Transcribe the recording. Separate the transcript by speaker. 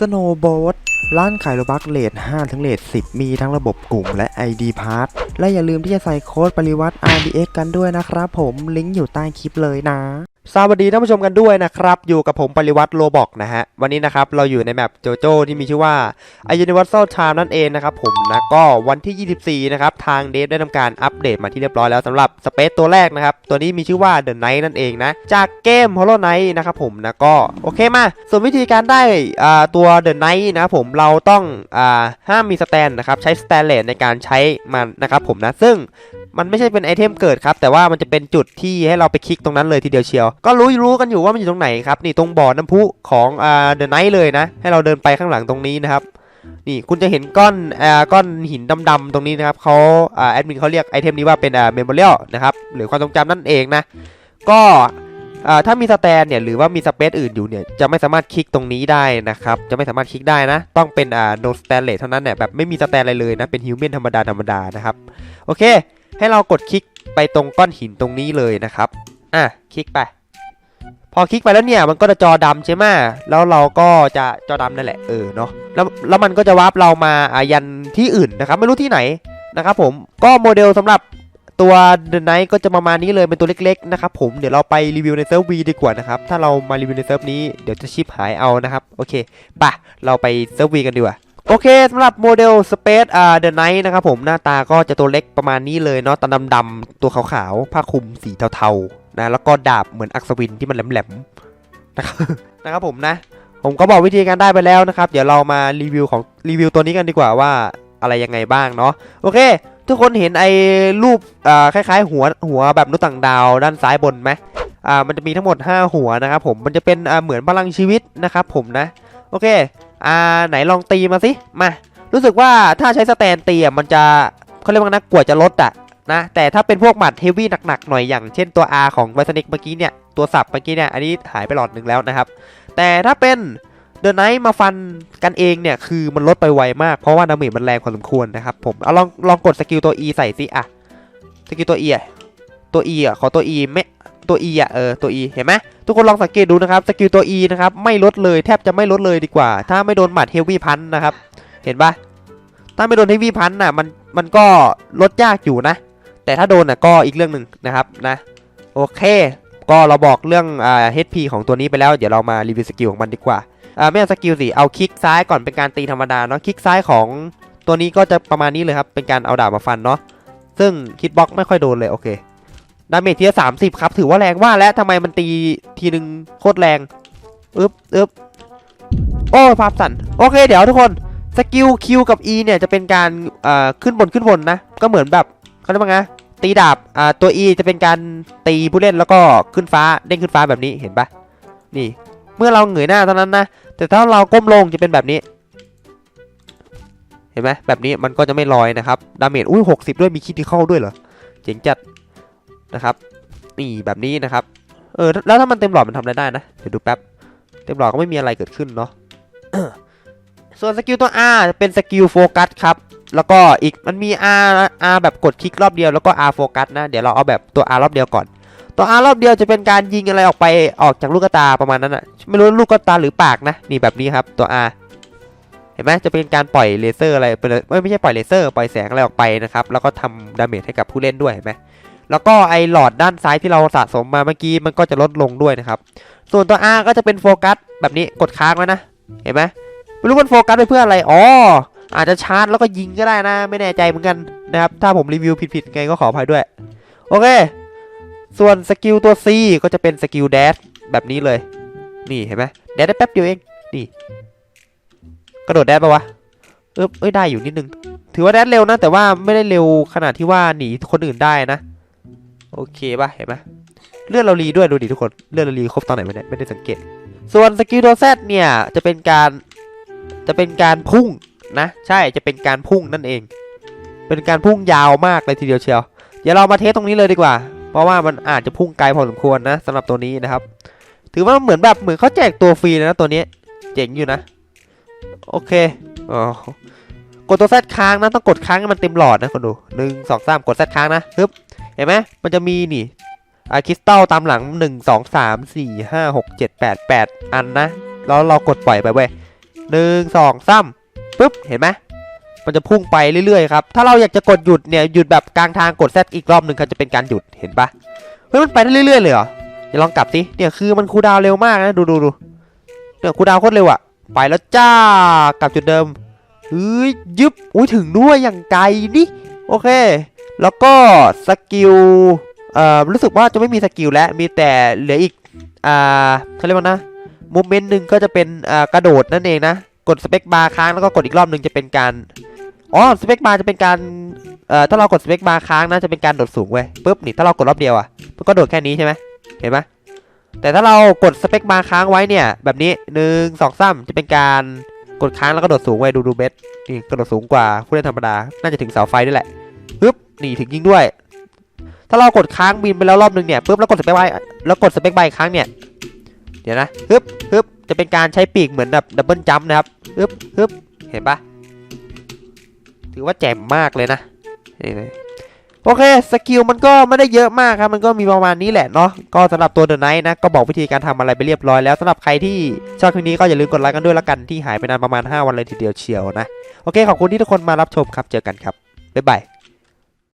Speaker 1: สโนว์บ a ทร้านขายโลบักเลท5ถึงเลท10 มีทั้งระบบกลุ่มและ ID p a s s และอย่าลืมที่จะใส่โค้ดปริวัติ RDX กันด้วยนะครับผม ลิงก์อยู่ใต้คลิปเลยนะ สวัสดีท่านผู้ชมกันด้วยนะครับ อยู่กับผมปริวัติโลบอกนะฮะ วันนี้นะครับ เราอยู่ในแมปโจโจ้ที่มีชื่อว่า A Universal Time นั่นเองนะครับผมนะก็วันที่ 24 นะครับ ทางเดฟได้ทำการอัปเดตมาที่เรียบร้อยแล้วสำหรับสเปซตัวแรกนะครับ ตัวนี้มีชื่อว่า The Night นั่นเองนะ จากเกม Hollow Knight นะครับผมนะก็โอเคมา ส่วนวิธีการได้อ่าตัว The Night นะครับผมเราต้องอ่าห้ามมีสแตนนะครับใช้สแตนเลสในการใช้มันนะครับผมนะซึ่งมันไม่ใช่เป็นไอเทมเกิดครับแต่ว่ามันจะเป็นจุดที่ให้เราไปคลิกตรงนั้นเลยทีเดียวเชียวก็รู้รู้กันอยู่ว่ามันอยู่ตรงไหนครับนี่ตรงบ่อน้ำพุของอ่าเดอะไนท์เลยนะ ให้เราเดินไปข้างหลังตรงนี้นะครับนี่คุณจะเห็นก้อนอ่าก้อนหินดำๆตรงนี้นะครับเขาอ่าแอดมินเขาเรียกไอเทมนี้ว่าเป็นอ่าเมมโมเรียลนะครับหรือความทรงจำนั่นเองนะ ก็อ่าถ้ามีสแตนเนี่ยหรือว่ามีสเปซอื่นอยู่เนี่ยจะไม่สามารถคลิกตรงนี้ได้นะครับจะไม่สามารถคลิกได้นะ ต้องเป็นอ่า no stanless เท่านั้นเนี่ยแบบไม่มีสแตนอะไรเลยนะเป็นฮิวแมนธรรมดาธรรมดานะครับโอเค ให้เรากดคลิกไปตรงก้อนหินตรงนี้เลยนะครับอะคลิกไป พอคลิกไปแล้วเนี่ยมันก็จะจอดำใช่ไหมแล้วเราก็จะจอดำนั่นแหละเออเนาะแล้วแล้วมันก็จะวาร์ปเรามาอายันที่อื่นนะครับไม่รู้ที่ไหนนะครับผมก็โมเดลสำหรับตัว The Knight ก็จะประมาณนี้เลยเป็นตัวเล็กๆนะครับผมเดี๋ยวเราไปรีวิวในเซิร์ฟวีดีกว่านะครับถ้าเรามารีวิวในเซิร์ฟนี้เดี๋ยวจะชิปหายเอานะครับโอเคป่ะเราไปเซิร์ฟวีกันดีกว่า โอเคสำหรับโมเดล Space อ่า The Knight นะครับผมหน้าตาก็จะตัวเล็กประมาณนี้เลยเนาะตาดำๆตัวขาวๆผ้าคลุมสีเทาๆนะแล้วก็ดาบเหมือนอัศวินที่มันแหลมๆนะครับนะครับผมนะ ผมก็บอกวิธีการได้ไปแล้วนะครับ เดี๋ยวเรามารีวิวของรีวิวตัวนี้กันดีกว่าว่าอะไรยังไงบ้างเนาะโอเค ทุกคนเห็นไอ้รูปอ่าคล้ายๆ หัวหัวแบบนุต่างดาวด้านซ้ายบนไหมอ่ามันจะมีทั้งหมด 5 หัวนะครับผมมันจะเป็นอ่าเหมือนพลังชีวิตนะครับผมนะโอเค อ่าไหนลองตีมาสิมารู้สึกว่าถ้าใช้สแตนตีอะมันจะเขาเรียกว่านะกว่าจะลดอะนะแต่ถ้าเป็นพวกหมัดเฮฟวี่หนักๆหน่อยอย่างเช่นตัว R ของไวสนิกเมื่อกี้เนี่ยตัวสับเมื่อกี้เนี่ยอันนี้หายไปหลอดหนึ่งแล้วนะครับ แต่ถ้าเป็นเดอะไนท์มาฟันกันเองเนี่ยคือมันลดไปไวมากเพราะว่าดาเมจมันแรงพอสมควรนะครับผมเอาลองลองกดสกิลตัว E ใส่สิอะสกิลตัว E อะตัว E อะขอตัว E ไม่ ตัว E อะเออตัว E เห็นไหมทุกคนลองสังเกตดูนะครับสกิลตัว E นะครับไม่ลดเลยแทบจะไม่ลดเลยดีกว่า ถ้าไม่โดนหมัดเฮฟวี่พันนะครับเห็นปะถ้าไม่โดนเฮฟวี่พันน่ะมันมันก็ลดยากอยู่นะ แต่ถ้าโดนน่ะก็อีกเรื่องหนึ่งนะครับนะโอเค ก็เราบอกเรื่องอ่า HP ของตัวนี้ไปแล้วเดี๋ยวเรามารีวิวสกิลของมันดีกว่าอ่าไม่เอาสกิลสิเอาคลิกซ้ายก่อนเป็นการตีธรรมดาเนาะคลิกซ้ายของตัวนี้ก็จะประมาณนี้เลยครับเป็นการเอาดาบมาฟันเนาะซึ่งคิดบล็อกไม่ค่อยโดนเลยโอเค ดาเมจทีละสามสิบครับ ถือว่าแรงว่าแล้วทำไมมันตีทีหนึ่งโคตรแรงอึ๊บอึ๊บโอ้ภาพสั่นโอเค เดี๋ยวทุกคนสกิล Q กับ E เนี่ยจะเป็นการอ่อขึ้นบนขึ้นบนนะ ก็เหมือนแบบเขาเรียกว่าไงตีดาบอ่าตัว E จะเป็นการตีผู้เล่นแล้วก็ขึ้นฟ้าเด้งขึ้นฟ้าแบบนี้เห็นปะนี่ เมื่อเราเหงยหน้าเท่านั้นนะ แต่ถ้าเราก้มลงจะเป็นแบบนี้ เห็นไหมแบบนี้มันก็จะไม่ลอยนะครับดาเมจอุ้ยหกสิบด้วยมีคิดที่เข้าด้วยเหรอเจ๋งจัด นะครับนี่แบบนี้นะครับเออแล้วถ้ามันเต็มหลอดมันทำอะไรได้นะเดี๋ยวดูแป๊บเต็มหลอดก็ไม่มีอะไรเกิดขึ้นเนาะส่วนสกิลตัว R จะเป็นสกิลโฟกัสครับแล้วก็อีกมันมี R R แบบกดคลิกรอบเดียวแล้วก็ R โฟกัสนะเดี๋ยวเราเอาแบบตัว R รอบเดียวก่อนตัว R รอบเดียวจะเป็นการยิงอะไรออกไปออกจากลูกตาประมาณนั้นอะไม่รู้ลูกตาหรือปากนะนี่แบบนี้ครับตัว R เห็นไหมจะเป็นการปล่อยเลเซอร์อะไรไปเลยไม่ไม่ใช่ปล่อยเลเซอร์ปล่อยแสงอะไรออกไปนะครับแล้วก็ทำดาเมจให้กับผู้เล่นด้วยเห็นไหม แล้วก็ไอหลอดด้านซ้ายที่เราสะสมมาเมื่อกี้มันก็จะลดลงด้วยนะครับ ส่วนตัว R ก็จะเป็นโฟกัสแบบนี้กดค้างไว้นะ เห็นไหมไม่รู้มันโฟกัสไปเพื่ออะไร อ๋อ อาจจะชาร์จแล้วก็ยิงก็ได้นะ ไม่แน่ใจเหมือนกันนะครับ ถ้าผมรีวิวผิดๆไงก็ขออภัยด้วย โอเค ส่วนสกิลตัว C ก็จะเป็นสกิลแดชแบบนี้เลย นี่เห็นไหมแดชได้แป๊บเดียวเอง นี่ กระโดดแดชปะวะเออเอ้ยได้อยู่นิดนึง ถือว่าแดชเร็วนะ แต่ว่าไม่ได้เร็วขนาดที่ว่าหนีคนอื่นได้นะ โอเคป่ะเห็นไหมเลือดเรารีด้วยดูดิทุกคนเลือดเรารีครบตอนไหนไม่ได้ไม่ได้สังเกต ส่วนสกิลตัวแซดเนี่ยจะเป็นการจะเป็นการพุ่งนะใช่จะเป็นการพุ่งนั่นเอง เป็นการพุ่งยาวมากเลยทีเดียวเชียวเดี๋ยวเรามาเทสตรงนี้เลยดีกว่า เพราะว่ามันอาจจะพุ่งไกลพอสมควรนะสำหรับตัวนี้นะครับ ถือว่าเหมือนแบบเหมือนเขาแจกตัวฟรีเลยนะตัวนี้เจ๋งอยู่นะ โอเคอ๋อกดตัวแซดค้างนะต้องกดค้างให้มันเต็มหลอดนะคนดูหนึ่งสองสามกดแซดค้างนะฮึบ เห็นไหมมันจะมีนี่อ่าคริสตัลตามหลัง 1 2 3 4 5 6 7 8 8 อันนะ แล้วเรากดปล่อยไปเว้ยหนึ่งสองสามปุ๊บ เห็นไหมมันจะพุ่งไปเรื่อยๆครับ ถ้าเราอยากจะกดหยุดเนี่ย หยุดแบบกลางทางกดแซอีกรอบหนึ่งครับจะเป็นการหยุด เห็นปะเฮ้ยมันไปได้เรื่อยๆเลยเหรออย่าลองกลับสิ เนี่ยคือมันคูดาวเร็วมากนะ ดูดูดูเนี่ยคูดาวโคตรเร็วอะไปแล้วจ้ากลับจุดเดิมเฮ้ยยึบ อุ้ยถึงด้วยอย่างไกลนี่ โอเค แล้วก็สกิลเอ่อรู้สึกว่าจะไม่มีสกิลแล้วมีแต่เหลืออีกอ่าเขาเรียกว่านะมูเมนต์หนึ่งก็จะเป็นอ่ากระโดดนั่นเองนะ กดสเปคบาร์ค้างแล้วก็กดอีกรอบหนึ่งจะเป็นการอ๋อสเปคบาร์จะเป็นการเอ่อถ้าเรากดสเปคบาร์ค้างนะจะเป็นการโดดสูงเว้ยปุ๊บนี่ถ้าเรากดรอบเดียวอะมันก็โดดแค่นี้ใช่ไหมเห็นไหมแต่ถ้าเรากดสเปคบาร์ค้างไว้เนี่ย แบบนี้หนึ่งสองสามจะเป็นการกดค้างแล้วก็โดดสูงไว้ดูดูเบสนี่กระโดดสูงกว่าผู้เล่นธรรมดา น่าจะถึงเสาไฟด้วยแหละ ปึ๊บนี่ถึงยิงด้วย ถ้าเรากดค้างบินไปแล้วรอบนึงเนี่ยปุ๊บแล้วกดสเปคไว้แล้วกดสเปคไว้อีกครั้งเนี่ยเดี๋ยวนะฮึบฮึบจะเป็นการใช้ปีกเหมือนแบบดับเบิลจัมป์นะครับฮึบฮึบเห็นปะถือว่าแจ่มมากเลยนะนี่เลยโอเคสกิลมันก็ไม่ได้เยอะมากครับ มันก็มีประมาณนี้แหละเนาะก็สำหรับตัวเดอะไนท์นะ ก็บอกวิธีการทำอะไรไปเรียบร้อยแล้วสำหรับใครที่ชอบคลิปนี้ก็อย่าลืมกดไลค์กันด้วยละกันที่หายไปนานประมาณ 5 วันเลยทีเดียวเชียวนะ โอเค ขอบคุณที่ทุกคนมารับชมครับ เจอกันครับ บ๊ายบาย